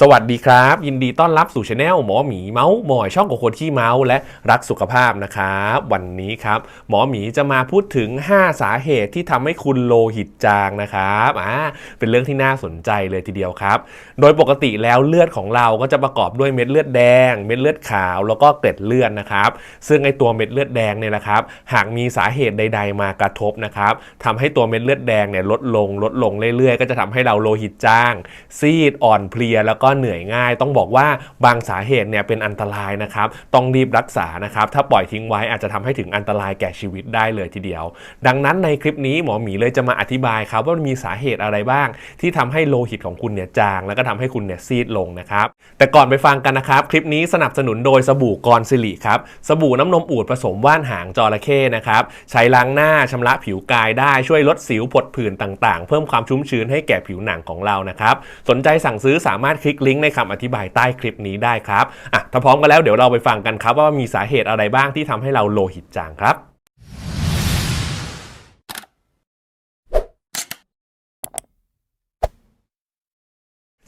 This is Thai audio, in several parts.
สวัสดีครับ ยินดีต้อนรับสู่ช anel หมอหมีเมาส์มอยช่องของคนขี้เมาส์และรักสุขภาพนะครับวันนี้ครับ หมอหมีจะมาพูดถึง 5 สาเหตุที่ทำให้คุณโลหิตจางนะครับอ่าเป็นเรื่องที่น่าสนใจเลยทีเดียวครับ โดยปกติแล้วเลือดของเราก็จะประกอบด้วยเม็ดเลือดแดง เม็ดเลือดขาวแล้วก็เกล็ดเลือดนะครับ ซึ่งไอตัวเม็ดเลือดแดงเนี่ยนะครับ หากมีสาเหตุใด ๆ มากระทบนะครับทำให้ตัวเม็ดเลือดแดงเนี่ยลดลงลดลงเรื่อยๆ ก็จะทำให้เราโลหิตจาง ซีดอ่อนเพลียแล้วก็็เหนื่อยง่าย ต้องบอกว่าบางสาเหตุเนี่ยเป็นอันตรายนะครับ ต้องรีบรักษานะครับ ถ้าปล่อยทิ้งไว้อาจจะทำให้ถึงอันตรายแก่ชีวิตได้เลยทีเดียว ดังนั้นในคลิปนี้หมอหมีเลยจะมาอธิบายครับว่ามันมีสาเหตุอะไรบ้าง ที่ทำให้โลหิตของคุณเนี่ยจาง แล้วก็ทำให้คุณเนี่ยซีดลงนะครับแต่ก่อนไปฟังกันนะครับ คลิปนี้สนับสนุนโดยสบู่กรสิริครับสบู่น้ำนมอูดผสมว่านหางจระเข้นะครับใช้ล้างหน้าชำระผิวกายได้ช่วยลดสิวผดผื่นต่างๆ เพิ่มความชุ่มชื้นให้แก่ผิวหนังของเรานะครับสนใจสั่งซื้อสามารถลิกลิงก์ในคำอธิบายใต้คลิปนี้ได้ครับอะถ้าพร้อมกันแล้วเดี๋ยวเราไปฟังกันครับว่ามีสาเหตุอะไรบ้างที่ทำให้เราโลหิตจางครับ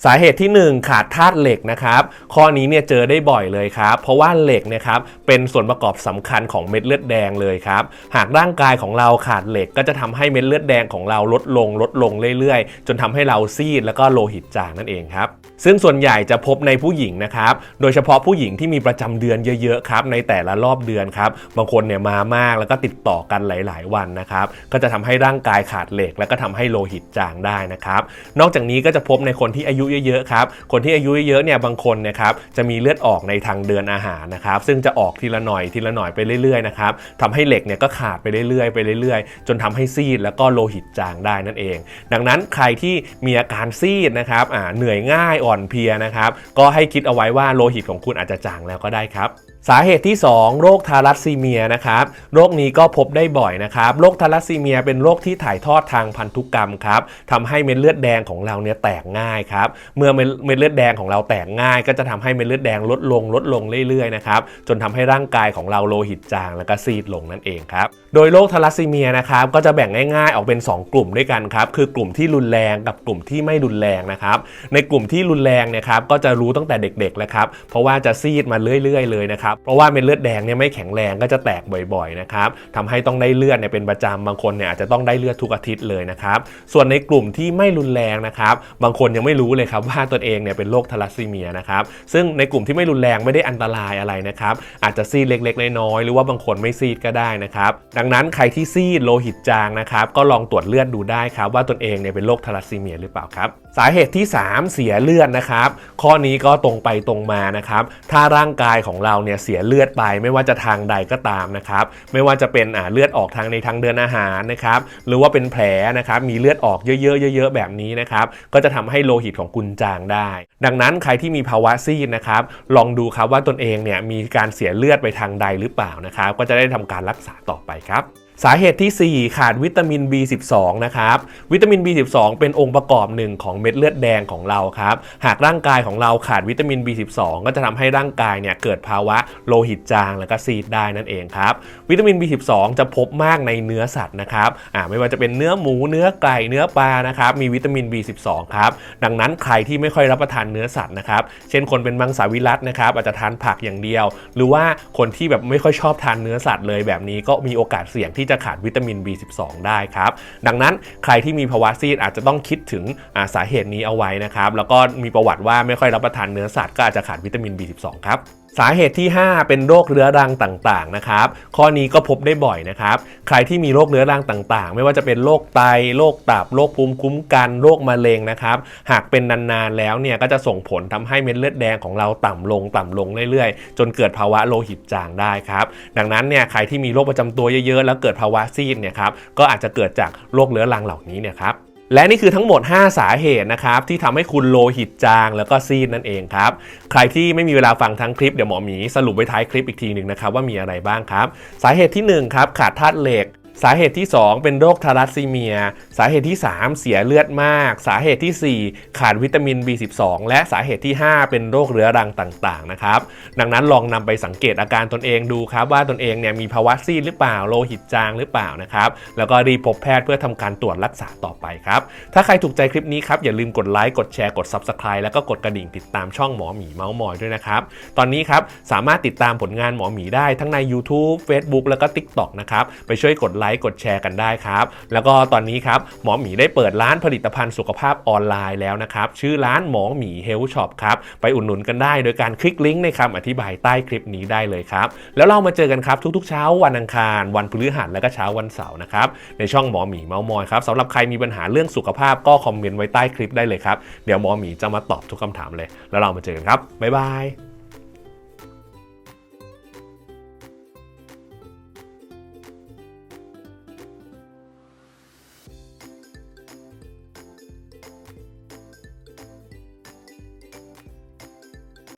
สาเหตุที่ 1 ขาดธาตุเหล็กนะครับข้อนี้เนี่ยเจอได้บ่อยเลยครับ เพราะว่าเหล็กเนะครับเป็นส่วนประกอบสำคัญของเม็ดเลือดแดงเลยครับ หากร่างกายของเราขาดเหล็กก็จะทำให้เม็ดเลือดแดงของเราลดลงลดลงเรื่อยๆ จนทำให้เราซีดแล้วก็โลหิตจางนั่นเองครับซึ่งส่วนใหญ่จะพบในผู้หญิงนะครับ โดยเฉพาะผู้หญิงที่มีประจำเดือนเยอะๆครับในแต่ละรอบเดือนครับ บางคนเนี่ยมามากแล้วก็ติดต่อกันหลาย ๆ วันนะครับ ก็จะทำให้ร่างกายขาดเหล็ก แล้วก็ทำให้โลหิตจางได้นะครับ นอกจากนี้ก็จะพบในคนที่อายุเยอะๆครับ คนที่อายุเยอะเนี่ยบางคนนะครับจะมีเลือดออกในทางเดินอาหารนะครับซึ่งจะออกทีละหน่อยทีละหน่อยไปเรื่อยๆนะครับทำให้เหล็กเนี่ยก็ขาดไปเรื่อยๆไปเรื่อยๆ จนทำให้ซีดแล้วก็โลหิตจางได้นั่นเอง ดังนั้นใครที่มีอาการซีดนะครับอ่าเหนื่อยง่ายอ่อนเพลียนะครับก็ให้คิดเอาไว้ว่าโลหิตของคุณอาจจะจางแล้วก็ได้ครับสาเหตุที่ 2 โรคทารัสซีเมียนะครับโรคนี้ก็พบได้บ่อยนะครับโรคทารัสซีเมียเป็นโรคที่ถ่ายทอดทางพันธุกรรมครับทำให้เม็ดเลือดแดงของเราเนี่ยแตกง่ายครับเมื่อเม็ดเม็ดเลือดแดงของเราแตกง่าย ก็จะทำให้เม็ดเลือดแดงลดลงลดลงเรื่อยๆนะครับจนทำให้ร่างกายของเราโลหิตจางแล้วก็ซีดลงนั่นเองครับโดยโรคทารัสซีเมียนะครับก็จะแบ่งง่ายๆออกเป็น 2 กลุ่มด้วยกันครับคือกลุ่มที่รุนแรงกับกลุ่มที่ไม่รุนแรงนะครับในกลุ่มที่รุนแรงเนี่ยครับก็จะรู้ตั้งแต่เด็กๆแล้วครับเพราะว่าจะซีดมาเรื่อย ๆ เลยนะครับเพราะว่าเม็ดเลือดแดงเนี่ยไม่แข็งแรงก็จะแตกบ่อยๆนะครับทำให้ต้องได้เลือดเนี่ยเป็นประจำบางคนเนี่ยอาจจะต้องได้เลือดทุกอาทิตย์เลยนะครับส่วนในกลุ่มที่ไม่รุนแรงนะครับ บางคนยังไม่รู้เลยครับว่าตนเองเนี่ยเป็นโรคทารัสซีเมียนะครับซึ่งในกลุ่มที่ไม่รุนแรงไม่ได้อันตรายอะไรนะครับอาจจะซีดเล็กๆ น้อยๆหรือว่าบางคนไม่ซีดก็ได้นะครับดังนั้นใครที่ซีดโลหิตจางนะครับก็ลองตรวจเลือดดูได้ครับว่าตนเองเนี่ยเป็นโรคทารัสซีเมียหรือเปล่าครับ สาเหตุที่ 3 เสียเลือดนะครับ ข้อนี้ก็ตรงไปตรงมานะครับ ถ้าร่างกายของเราเนี่ยเสียเลือดไปไม่ว่าจะทางใดก็ตามนะครับ ไม่ว่าจะเป็นอ่าเลือดออกทางในทางเดินอาหารนะครับ หรือว่าเป็นแผลนะครับ มีเลือดออกเยอะๆเยอะๆแบบนี้นะครับ ก็จะทำให้โลหิตของคุณจางได้ ดังนั้นใครที่มีภาวะซีดนะครับ ลองดูครับว่าตนเองเนี่ยมีการเสียเลือดไปทางใดหรือเปล่านะครับ ก็จะได้ทำการรักษาต่อไปครับ สาเหตุที่ 4 ขาดวิตามิน B12 นะครับ วิตามิน B12 เป็นองค์ประกอบหนึ่งของเม็ดเลือดแดงของเราครับ หากร่างกายของเราขาดวิตามิน B12 ก็จะทำให้ร่างกายเนี่ยเกิดภาวะโลหิตจางแล้วก็ซีดได้นั่นเองครับ วิตามิน B12 จะพบมากในเนื้อสัตว์นะครับอ่าไม่ว่าจะเป็นเนื้อหมูเนื้อไก่เนื้อปลานะครับ มีวิตามิน B12 ครับ ดังนั้นใครที่ไม่ค่อยรับประทานเนื้อสัตว์นะครับ เช่นคนเป็นมังสวิรัตนะครับอาจจะทานผักอย่างเดียว หรือว่าคนที่แบบไม่ค่อยชอบทานเนื้อสัตว์เลยแบบนี้ก็มีโอกาสเสี่ยงที่จะขาดวิตามิน B12 ได้ครับ ดังนั้นใครที่มีภาวะซีดอาจจะต้องคิดถึงาสาเหตุนี้เอาไว้นะครับ แล้วก็มีประวัติว่าไม่ค่อยรับประทานเนื้อสัตว์ก็อาจจะขาดวิตามิน B12 ครับสาเหตุที่ 5 เป็นโรคเรื้อรังต่างๆนะครับ ข้อนี้ก็พบได้บ่อยนะครับ ใครที่มีโรคเรื้อรังต่างๆ ไม่ว่าจะเป็นโรคไต โรคตับ โรคภูมิคุ้มกัน โรคมะเร็งนะครับ หากเป็นนานๆแล้วเนี่ยก็จะส่งผลทำให้เม็ดเลือดแดงของเราต่ำลงต่ำลงเรื่อยๆ จนเกิดภาวะโลหิตจางได้ครับ ดังนั้นเนี่ยใครที่มีโรคประจำตัวเยอะๆ แล้วเกิดภาวะซีดเนี่ยครับ ก็อาจจะเกิดจากโรคเรื้อรังเหล่านี้เนี่ยครับ และนี่คือทั้งหมด 5 สาเหตุนะครับที่ทำให้คุณโลหิตจางแล้วก็ซีดนั่นเองครับ ใครที่ไม่มีเวลาฟังทั้งคลิปเดี๋ยวหมอหมีสรุปไว้ท้ายคลิปอีกทีหนึ่งนะครับว่ามีอะไรบ้างครับ สาเหตุที่1ครับขาดธาตุเหล็ก สาเหตุที่ 2 เป็นโรคทารัสซีเมีย สาเหตุที่ 3 เสียเลือดมาก สาเหตุทีสี่ 4 ขาดวิตามิน B12 และสาเหตุที่ 5 เป็นโรคเรื้อรังต่างๆนะครับดังนั้นลองนำไปสังเกตอาการตนเองดูครับ ว่าตนเองเนี่ยมีภาวะซีดหรือเปล่าโลหิตจางหรือเปล่านะครับแล้วก็รีบพบแพทย์เพื่อทำการตรวจรักษาต่อไปครับถ้าใครถูกใจคลิปนี้ครับอย่าลืมกดไลค์กดแชร์กด Subscribe แล้วก็กดกระดิ่งติดตามช่องหมอหมีเมาส์มอยด้วยนะครับตอนนี้ครับสามารถติดตามผลงานหมอหมีได้ทั้งใน YouTube Facebook แล้วก็ TikTok นะครับไปช่วยกดไลค์กดแชร์กันได้ครับ แล้วก็ตอนนี้ครับหมอหมีได้เปิดร้านผลิตภัณฑ์สุขภาพออนไลน์แล้วนะครับชื่อร้านหมอหมีเฮลช็อปครับไปอุดหนุนกันได้โดยการคลิกลิงก์ในคำอธิบายใต้คลิปนี้ได้เลยครับแล้วเรามาเจอกันครับทุกๆ เช้าวันอังคาร วันพฤหัสและก็เช้าวันเสาร์นะครับในช่องหมอหมีเมาส์มอยครับสำหรับใครมีปัญหาเรื่องสุขภาพก็คอมเมนต์ไว้ใต้คลิปได้เลยครับเดี๋ยวหมอหมีจะมาตอบทุกคำถามเลย แล้วเรามาเจอกันครับบ๊ายบาย